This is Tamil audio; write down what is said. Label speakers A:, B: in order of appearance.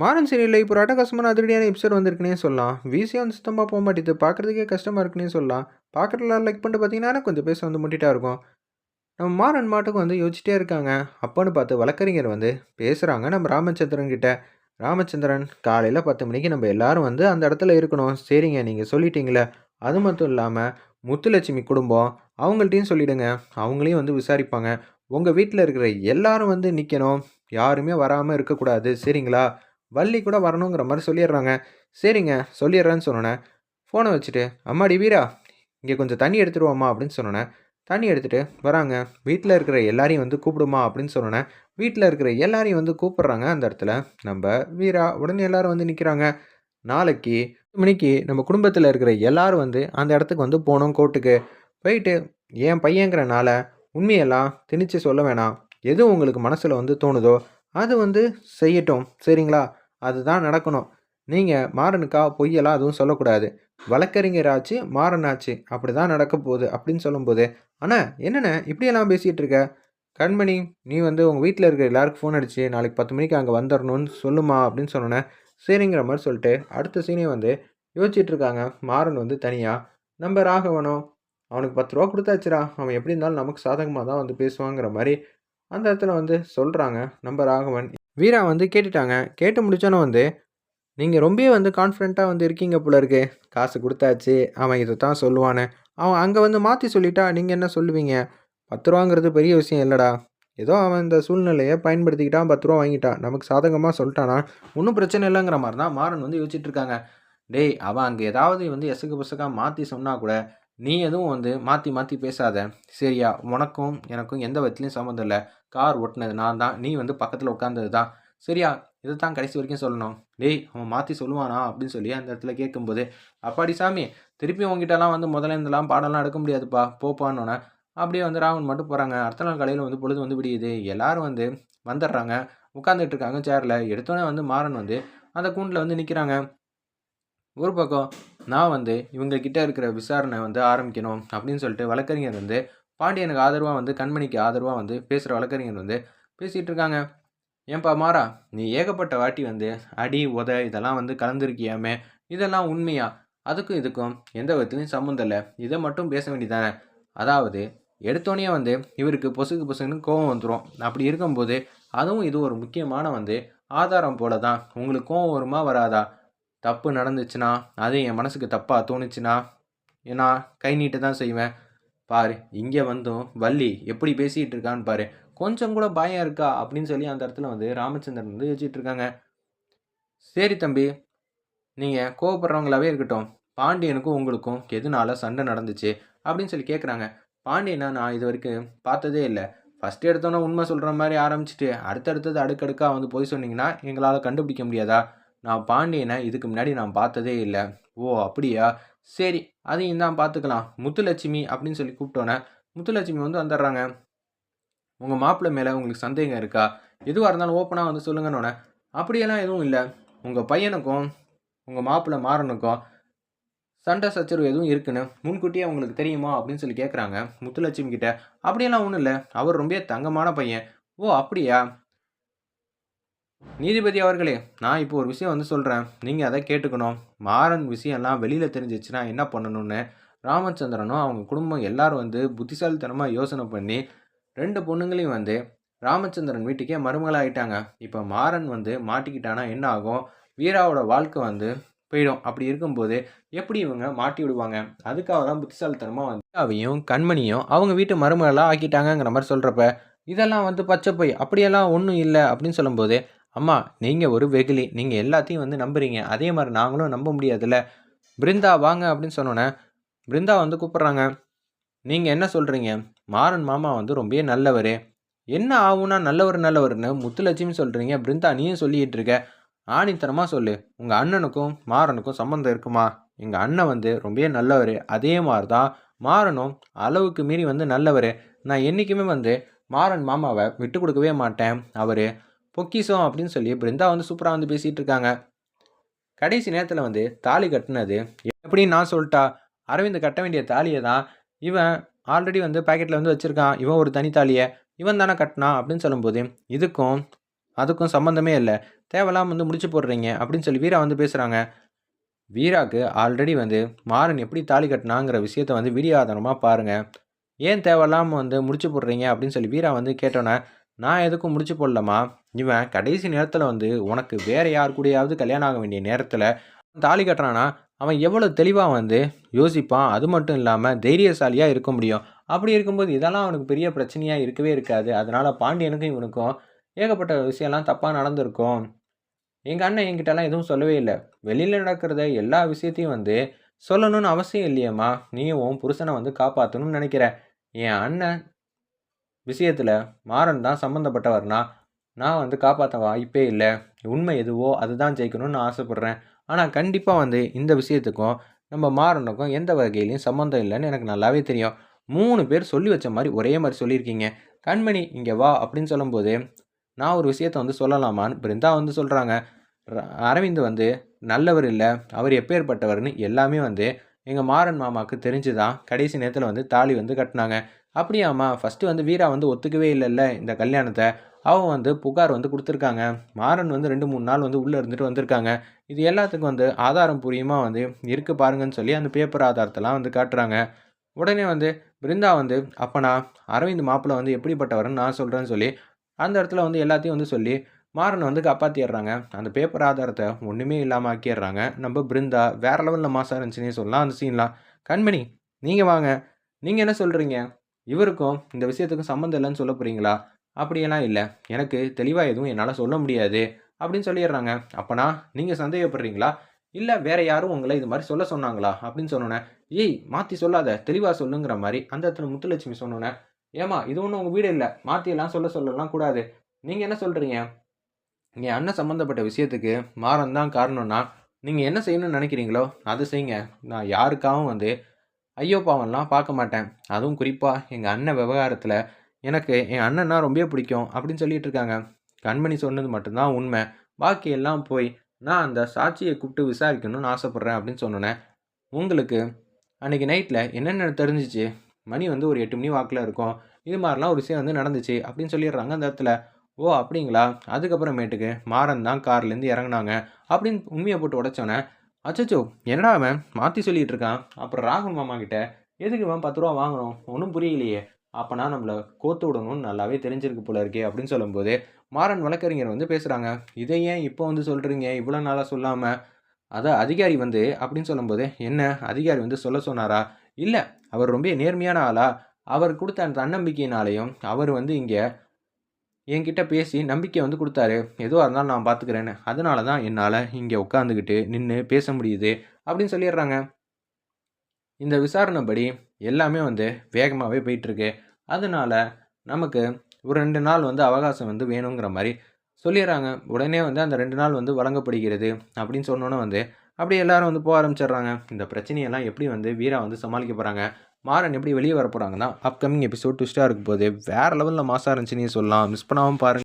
A: மாறன் சீரியலில் இப்போ அட்டகாசமான அதிரடியான எபிசோட் வந்திருக்குனே சொல்லலாம். வீசியாக வந்து சுத்தமாக போக மாட்டேது பார்க்குறதுக்கே கஷ்டமாக இருக்குன்னே சொல்லலாம். பார்க்குறதுலாம் லைக் பண்ணிட்டு பார்த்தீங்கன்னா கொஞ்சம் பேச வந்து முட்டிட்டா இருக்கும். நம்ம மாறன் மாட்டுக்கு வந்து யோசிச்சிட்டே இருக்காங்க. அப்போன்னு பார்த்து வழக்கறிஞர் வந்து பேசுகிறாங்க நம்ம ராமச்சந்திரன் கிட்ட. ராமச்சந்திரன் காலையில் பத்து மணிக்கு நம்ம எல்லாரும் வந்து அந்த இடத்துல இருக்கணும். சரிங்க நீங்கள் சொல்லிட்டீங்களே. அது மட்டும் இல்லாமல் முத்துலட்சுமி குடும்பம் அவங்கள்ட்டையும் சொல்லிவிடுங்க அவங்களையும் வந்து விசாரிப்பாங்க. உங்கள் வீட்டில் இருக்கிற எல்லாரும் வந்து நிற்கணும் யாருமே வராமல் இருக்கக்கூடாது. சரிங்களா? வள்ளி கூட வரணுங்கிற மாதிரி சொல்லிடுறாங்க. சரிங்க சொல்லிடுறேன்னு சொன்னோன்னே ஃபோனை வச்சுட்டு அம்மாடி வீரா இங்கே கொஞ்சம் தண்ணி எடுத்துருவோம்மா அப்படின்னு சொன்னோன்னே தண்ணி எடுத்துகிட்டு வராங்க. வீட்டில் இருக்கிற எல்லாரையும் வந்து கூப்பிடுமா அப்படின்னு சொன்னோன்னே வீட்டில் இருக்கிற எல்லாரையும் வந்து கூப்பிட்றாங்க. அந்த இடத்துல நம்ம வீரா உடனே எல்லாரும் வந்து நிற்கிறாங்க நாளைக்கு மணிக்கு நம்ம குடும்பத்தில் இருக்கிற எல்லாரும் வந்து அந்த இடத்துக்கு வந்து போகணும் கோர்ட்டுக்கு. போயிட்டு என் பையங்கிறனால உண்மையெல்லாம் திணிச்சு சொல்ல வேணாம். எது உங்களுக்கு மனசில் வந்து தோணுதோ அது வந்து செய்யட்டும். சரிங்களா? அதுதான் நடக்கணும். நீங்கள் மாறனுக்கா பொய்யெல்லாம் அதுவும் சொல்லக்கூடாது. வழக்கறிஞர் ஆச்சு மாறனாச்சு. அப்படி தான் நடக்க போகுது அப்படின்னு சொல்லும்போது ஆனால் என்னென்ன இப்படியெல்லாம் பேசிகிட்டு இருக்க? கண்மணி நீ வந்து உங்கள் வீட்டில் இருக்கிற எல்லாருக்கும் ஃபோன் அடிச்சு நாளைக்கு பத்து மணிக்கு அங்கே வந்துடணும்னு சொல்லுமா அப்படின்னு சொன்னோன்னே சரிங்கிற மாதிரி சொல்லிட்டு அடுத்த சீனே வந்து யோசிச்சுட்டு இருக்காங்க. மாறன் வந்து தனியாக நம்ம ராகவனும் அவனுக்கு பத்து ரூபா கொடுத்தாச்சுரா அவன் எப்படி இருந்தாலும் நமக்கு சாதகமாக தான் வந்து பேசுவாங்கிற மாதிரி அந்த இடத்துல வந்து சொல்கிறாங்க நம்ம ராகவன். வீரா வந்து கேட்டுட்டாங்க. கேட்டு முடிச்சோன்னே வந்து நீங்கள் ரொம்ப வந்து கான்ஃபிடென்ட்டாக வந்து இருக்கீங்க போல இருக்கு. காசு கொடுத்தாச்சு. அவன் இதை தான் சொல்லுவானே அவன் அங்கே வந்து மாற்றி சொல்லிட்டா நீங்கள் என்ன சொல்லுவீங்க? பத்து ரூபாங்கிறது பெரிய விஷயம் இல்லைடா. ஏதோ அவன் இந்த சூழ்நிலையை பயன்படுத்திக்கிட்டான் பத்து ரூபா வாங்கிட்டான். நமக்கு சாதகமாக சொல்லிட்டானா? ஒன்றும் பிரச்சனை இல்லைங்கிற மாதிரி தான் மாறன் வந்து யோசிச்சுட்டு இருக்காங்க. டேய் அவன் அங்கே ஏதாவது வந்து எசகு பசக்காக மாற்றி சொன்னால் கூட நீ எதுவும் வந்து மாற்றி மாற்றி பேசாத. சரியா? உனக்கும் எனக்கும் எந்த விதத்துலையும் சம்மந்தம் இல்லை. கார் ஓட்டினது நான் தான். நீ வந்து பக்கத்தில் உட்காந்தது தான். சரியா? இதை தான் கடைசி வரைக்கும் சொல்லணும். டேய் அவன் மாற்றி சொல்லுவானா? அப்படின்னு சொல்லி அந்த இடத்துல கேட்கும்போது அப்பாடி சாமி திருப்பி உங்ககிட்டலாம் வந்து முதல்ல இருந்தெல்லாம் பாடம்லாம் எடுக்க முடியாதுப்பா. போப்பான்னொன்னே அப்படியே வந்து ராவன் மட்டும் போகிறாங்க அடுத்த நாள் காலையில் வந்து பொழுது வந்து விடியுது. எல்லோரும் வந்து வந்துடுறாங்க. உட்காந்துட்டு இருக்காங்க சேரில் எடுத்தோடனே வந்து மாறன் வந்து அந்த கூண்டில் வந்து நிற்கிறாங்க ஒரு பக்கம் நான் வந்து இவங்கக்கிட்ட இருக்கிற விசாரணை வந்து ஆரம்பிக்கணும் அப்படின்னு சொல்லிட்டு வழக்கறிஞர் வந்து பாண்டியனுக்கு ஆதரவாக வந்து கண்மணிக்கு ஆதரவாக வந்து பேசுகிற வழக்கறிஞர் வந்து பேசிகிட்டு இருக்காங்க. ஏன்பா மாறா நீ ஏகப்பட்ட வாட்டி வந்து அடி உத இதெல்லாம் வந்து கலந்துருக்கியாமே. இதெல்லாம் உண்மையா? அதுக்கும் இதுக்கும் எந்த விதத்துலையும் சம்மந்தம் இல்லை. இதை மட்டும் பேச வேண்டியதானே அதாவது எடுத்தோடனே வந்து இவருக்கு பொசுக்கு பொசுக்குன்னு கோவம் வந்துடும் அப்படி இருக்கும்போது அதுவும் இது ஒரு முக்கியமான வந்து ஆதாரம் போல தான் உங்களுக்கு கோவம் வருமா வராதா? தப்பு நடந்துச்சுன்னா அது என் மனசுக்கு தப்பாக தோணுச்சுன்னா நான் கை நீட்டு தான் செய்வேன். பாரு இங்கே வந்தும் வள்ளி எப்படி பேசிகிட்டு இருக்கான்னு பாரு. கொஞ்சம் கூட பயம் இருக்கா? அப்படின்னு சொல்லி அந்த இடத்துல வந்து ராமச்சந்திரன் வந்து யோசிச்சுட்டு இருக்காங்க. சரி தம்பி நீங்கள் கோவப்படுறவங்களாவே இருக்கட்டும். பாண்டியனுக்கும் உங்களுக்கும் எதனால சண்டை நடந்துச்சு? அப்படின்னு சொல்லி கேட்குறாங்க பாண்டியனா நான் இது வரைக்கும் பார்த்ததே இல்லை. ஃபஸ்ட்டு எடுத்தோன்னே உண்மை சொல்கிற மாதிரி ஆரம்பிச்சுட்டு அடுத்தடுத்தது அடுக்கடுக்காக வந்து போய் சொன்னீங்கன்னா எங்களால் கண்டுபிடிக்க முடியாதா? நான் பாண்டியனை இதுக்கு முன்னாடி நான் பார்த்ததே இல்லை. ஓ அப்படியா? சரி அதையும் தான் பார்த்துக்கலாம். முத்துலட்சுமி அப்படின்னு சொல்லி கூப்பிட்டோன்னே முத்துலட்சுமி வந்து வந்துடுறாங்க. உங்கள் மாப்பிள்ளை மேலே உங்களுக்கு சந்தேகம் இருக்கா? எதுவாக இருந்தாலும் ஓப்பனாக வந்து சொல்லுங்கன்னொன்னே அப்படியெல்லாம் எதுவும் இல்லை. உங்கள் பையனுக்கும் உங்கள் மாப்பிள்ளை மாறனுக்கும் சண்டை சச்சரவு எதுவும் இருக்குன்னு முன்கூட்டியே உங்களுக்கு தெரியுமா அப்படின்னு சொல்லி கேட்குறாங்க முத்துலட்சுமி கிட்ட. அப்படியெல்லாம் ஒன்றும் இல்லை. அவர் ரொம்ப தங்கமான பையன். ஓ அப்படியா? நீதிபதி அவர்களே நான் இப்போ ஒரு விஷயம் வந்து சொல்கிறேன் நீங்கள் அதை கேட்டுக்கணும். மாறன் விஷயம்லாம் வெளியில் தெரிஞ்சிச்சுன்னா என்ன பண்ணணும்னு ராமச்சந்திரனும் அவங்க குடும்பம் எல்லாரும் வந்து புத்திசாலித்தனமாக யோசனை பண்ணி ரெண்டு பொண்ணுங்களையும் வந்து ராமச்சந்திரன் வீட்டுக்கே மருமகளாகிட்டாங்க இப்போ மாறன் வந்து மாட்டிக்கிட்டானா என்ன ஆகும்? வீராவோட வாழ்க்கை வந்து போயிடும். அப்படி இருக்கும்போது எப்படி இவங்க மாட்டி விடுவாங்க? அதுக்காக தான் புத்திசாலித்தனமாக வந்து அவையும் கண்மணியும் அவங்க வீட்டு மருமகளாக ஆக்கிட்டாங்கங்கிற மாதிரி சொல்கிறப்ப இதெல்லாம் வந்து பச்சை போய். அப்படியெல்லாம் ஒன்றும் இல்லை அப்படின்னு சொல்லும்போது அம்மா நீங்கள் ஒரு வெகுலி நீங்கள் எல்லாத்தையும் வந்து நம்புறீங்க. அதே மாதிரி நாங்களும் நம்ப முடியாதுல்ல. பிருந்தா வாங்க அப்படின்னு சொன்னோன்னே பிருந்தா வந்து கூப்பிட்றாங்க. நீங்கள் என்ன சொல்கிறீங்க மாறன் மாமா வந்து ரொம்ப நல்லவர். என்ன ஆகும்னா நல்லவர் நல்லவர்னு முத்துலட்சுமி சொல்கிறீங்க பிருந்தா நீயும் சொல்லிகிட்டு இருக்க. ஆணித்தனமாக சொல்லு. உங்கள் அண்ணனுக்கும் மாறனுக்கும் சம்மந்தம் இருக்குமா? எங்கள் அண்ணன் வந்து ரொம்ப நல்லவர். அதே மாதிரி தான் மாறனும் அளவுக்கு மீறி வந்து நல்லவர். நான் என்றைக்குமே வந்து மாறன் மாமாவை விட்டு கொடுக்கவே மாட்டேன். அவர் பொக்கிசம் அப்படின்னு சொல்லி பிருந்தா வந்து சூப்பராக வந்து பேசிகிட்டு இருக்காங்க கடைசி நேரத்தில் வந்து தாலி கட்டினது எப்படின்னு நான் சொல்லிட்டா அரவிந்த் கட்ட வேண்டிய தாலியை தான் இவன் ஆல்ரெடி வந்து பேக்கெட்டில் வந்து வச்சுருக்கான். இவன் ஒரு தனி தாலியை இவன் தானே கட்டினான் அப்படின்னு சொல்லும்போது இதுக்கும் அதுக்கும் சம்மந்தமே இல்லை. தேவையில்லாம வந்து முடிச்சு போடுறீங்க அப்படின்னு சொல்லி வீரா வந்து பேசுகிறாங்க வீராக்கு ஆல்ரெடி வந்து மாறன் எப்படி தாலி கட்டினாங்கிற விஷயத்த வந்து வீடியோ ஆதாரமாக பாருங்கள் ஏன் தேவையில்லாமல் வந்து முடிச்சு போடுறீங்க அப்படின்னு சொல்லி வீரா வந்து கேட்டோன்னே நான் எதுக்கும் முடிச்சு போடலமா இவன் கடைசி நேரத்தில் வந்து உனக்கு வேறு யார் கூடயாவது கல்யாணம் ஆக வேண்டிய நேரத்தில் தாலி கட்டுறானா? அவன் எவ்வளோ தெளிவாக வந்து யோசிப்பான்? அது மட்டும் இல்லாமல் தைரியசாலியாக இருக்க முடியும். அப்படி இருக்கும்போது இதெல்லாம் அவனுக்கு பெரிய பிரச்சனையாக இருக்கவே இருக்காது. அதனால் பாண்டியனுக்கும் இவனுக்கும் ஏகப்பட்ட விஷயம்லாம் தப்பாக நடந்திருக்கும். எங்கள் அண்ணன் என்கிட்டலாம் எதுவும் சொல்லவே இல்லை. வெளியில் நடக்கிறத எல்லா விஷயத்தையும் வந்து சொல்லணும்னு அவசியம் இல்லையம்மா. நீயும் உன் புருஷனை வந்து காப்பாற்றணும்னு நினைக்கிற. என் அண்ணன் விஷயத்தில் மாறன் தான் சம்மந்தப்பட்டவர்னா நான் வந்து காப்பாற்ற வாய்ப்பே இல்லை. உண்மை எதுவோ அதுதான் ஜெயிக்கணும்னு நான் ஆசைப்பட்றேன். ஆனால் கண்டிப்பாக வந்து இந்த விஷயத்துக்கும் நம்ம மாறனுக்கும் எந்த வகையிலையும் சம்மந்தம் இல்லைன்னு எனக்கு நல்லாவே தெரியும். மூணு பேர் சொல்லி வச்ச மாதிரி ஒரே மாதிரி சொல்லியிருக்கீங்க. கண்மணி இங்கே வா அப்படின்னு சொல்லும்போது நான் ஒரு விஷயத்த வந்து சொல்லலாமான்னு பிருந்தா வந்து சொல்கிறாங்க அரவிந்த் வந்து நல்லவர் இல்லை. அவர் எப்பேற்பட்டவர்னு எல்லாமே வந்து எங்கள் மாறன் மாமாவுக்கு தெரிஞ்சு தான் கடைசி நேரத்தில் வந்து தாலி வந்து கட்டினாங்க. அப்படியாம்மா ஃபஸ்ட்டு வந்து வீரா வந்து ஒத்துக்கவே இல்லைல்ல இந்த கல்யாணத்தை. அவன் வந்து புகார் வந்து கொடுத்துருக்காங்க. மாறன் வந்து ரெண்டு மூணு நாள் வந்து உள்ளே இருந்துட்டு வந்திருக்காங்க. இது எல்லாத்துக்கும் வந்து ஆதாரம் புரியுமா வந்து இருக்கு பாருங்கன்னு சொல்லி அந்த பேப்பர் ஆதாரத்தெல்லாம் வந்து காட்டுறாங்க. உடனே வந்து பிருந்தா வந்து அப்பனா அரவிந்த் மாப்பிள்ளை வந்து எப்படிப்பட்டவர்னு நான் சொல்கிறேன்னு சொல்லி அந்த இடத்துல வந்து எல்லாத்தையும் வந்து சொல்லி மாறன் வந்து காப்பாற்றிடுறாங்க அந்த பேப்பர் ஆதாரத்தை ஒன்றுமே இல்லாமல் ஆக்கிடுறாங்க. நம்ம பிருந்தா வேறு லெவலில் மாசாக இருந்துச்சுன்னே சொல்லலாம் அந்த சீன்லாம் கண்மணி நீங்கள் வாங்க. நீங்கள் என்ன சொல்கிறீங்க இவருக்கும் இந்த விஷயத்துக்கும் சம்மந்தம் இல்லைன்னு சொல்ல போகிறீங்களா அப்படியெல்லாம் இல்லை. எனக்கு தெளிவாக எதுவும் என்னால் சொல்ல முடியாது அப்படின்னு சொல்லிடுறாங்க. அப்போனா நீங்கள் சந்தேகப்படுறீங்களா? இல்லை வேறு யாரும் உங்களை இது மாதிரி சொல்ல சொன்னாங்களா? அப்படின்னு சொன்னோன்னே ஏய் மாற்றி சொல்லாத. தெளிவாக சொல்லுங்கிற மாதிரி. அந்த இடத்துல முத்துலட்சுமி சொன்னோன்னே ஏமா இது ஒன்றும் உங்கள் வீடு இல்லை. மாற்றியெல்லாம் சொல்ல சொல்லலாம் கூடாது. நீங்கள் என்ன சொல்கிறீங்க என் அண்ணன் சம்மந்தப்பட்ட விஷயத்துக்கு மாறன் தான் காரணம்னா நீங்கள் என்ன செய்யணும்னு நினைக்கிறீங்களோ அதை செய்யுங்க. நான் யாருக்காகவும் வந்து ஐயோ பாவம்லாம் பார்க்க மாட்டேன். அதுவும் குறிப்பாக எங்கள் அண்ணன் விவகாரத்தில் எனக்கு என் அண்ணன்னா ரொம்ப பிடிக்கும் அப்படின்னு சொல்லிட்டு இருக்காங்க. கண்மணி சொன்னது மட்டும்தான் உண்மை. பாக்கி எல்லாம் போய் நான் அந்த சாட்சியை கூப்பிட்டு விசாரிக்கணும்னு ஆசைப்பட்றேன் அப்படின்னு சொன்னோன்னே உங்களுக்கு அன்றைக்கி நைட்டில் என்னென்ன தெரிஞ்சிச்சு? மணி வந்து ஒரு எட்டு மணி வாக்கில் இருக்கும். இது மாதிரிலாம் ஒரு விஷயம் வந்து நடந்துச்சு அப்படின்னு சொல்லிடுறாங்க அந்த இடத்துல. ஓ அப்படிங்களா? அதுக்கப்புறமேட்டுக்கு மாறன் தான் கார்லேருந்து இறங்குனாங்க அப்படின்னு உண்மையை போட்டு உடச்சோன்னே அச்சச்சோ என்னடா அவன்? மாற்றி சொல்லிகிட்டு இருக்கான். அப்புறம் ராகுல் மாமா கிட்ட எதுக்கு இவன் பத்து ரூபா வாங்கணும் ஒன்றும் புரியலையே. அப்போனா நம்மளை கோத்து விடணும்னு நல்லாவே தெரிஞ்சிருக்கு போல இருக்கே அப்படின்னு சொல்லும்போது மாறன் வழக்கறிஞர் வந்து பேசுகிறாங்க இதை ஏன் இப்போ வந்து சொல்கிறீங்க இவ்வளோ நாளாக சொல்லாமல் அதான் அதிகாரி வந்து அப்படின்னு சொல்லும்போது என்ன? அதிகாரி வந்து சொல்ல சொன்னாரா? இல்லை அவர் ரொம்ப நேர்மையான ஆளா? அவர் கொடுத்த அந்த தன்னம்பிக்கையினாலையும் அவர் வந்து இங்கே என்கிட்ட பேசி நம்பிக்கை வந்து கொடுத்தாரு. எதுவாக இருந்தாலும் நான் பார்த்துக்கிறேன்னு அதனால தான் என்னால் இங்கே உட்காந்துக்கிட்டு நின்று பேச முடியுது அப்படின்னு சொல்லிடுறாங்க. இந்த விசாரணைப்படி எல்லாமே வந்து வேகமாகவே போயிட்டுருக்கு. அதனால நமக்கு ஒரு ரெண்டு நாள் வந்து அவகாசம் வந்து வேணுங்கிற மாதிரி சொல்லிடுறாங்க. உடனே வந்து அந்த ரெண்டு நாள் வந்து வழங்கப்படுகிறது அப்படின்னு சொன்னோன்னே வந்து அப்படி எல்லாரும் வந்து போக ஆரம்பிச்சிடுறாங்க. இந்த பிரச்சனையெல்லாம் எப்படி வந்து வீரா வந்து சமாளிக்க போகிறாங்க மாறன் எப்படி வெளியே வர போகிறாங்கன்னா அப்கமிங் எபிசோட் ட்விஸ்ட்டாக இருக்கும் போது வேறு லெவலில் மாசாக இருந்துச்சுன்னு சொல்லலாம். மிஸ் பண்ணாமல் பாருங்கள்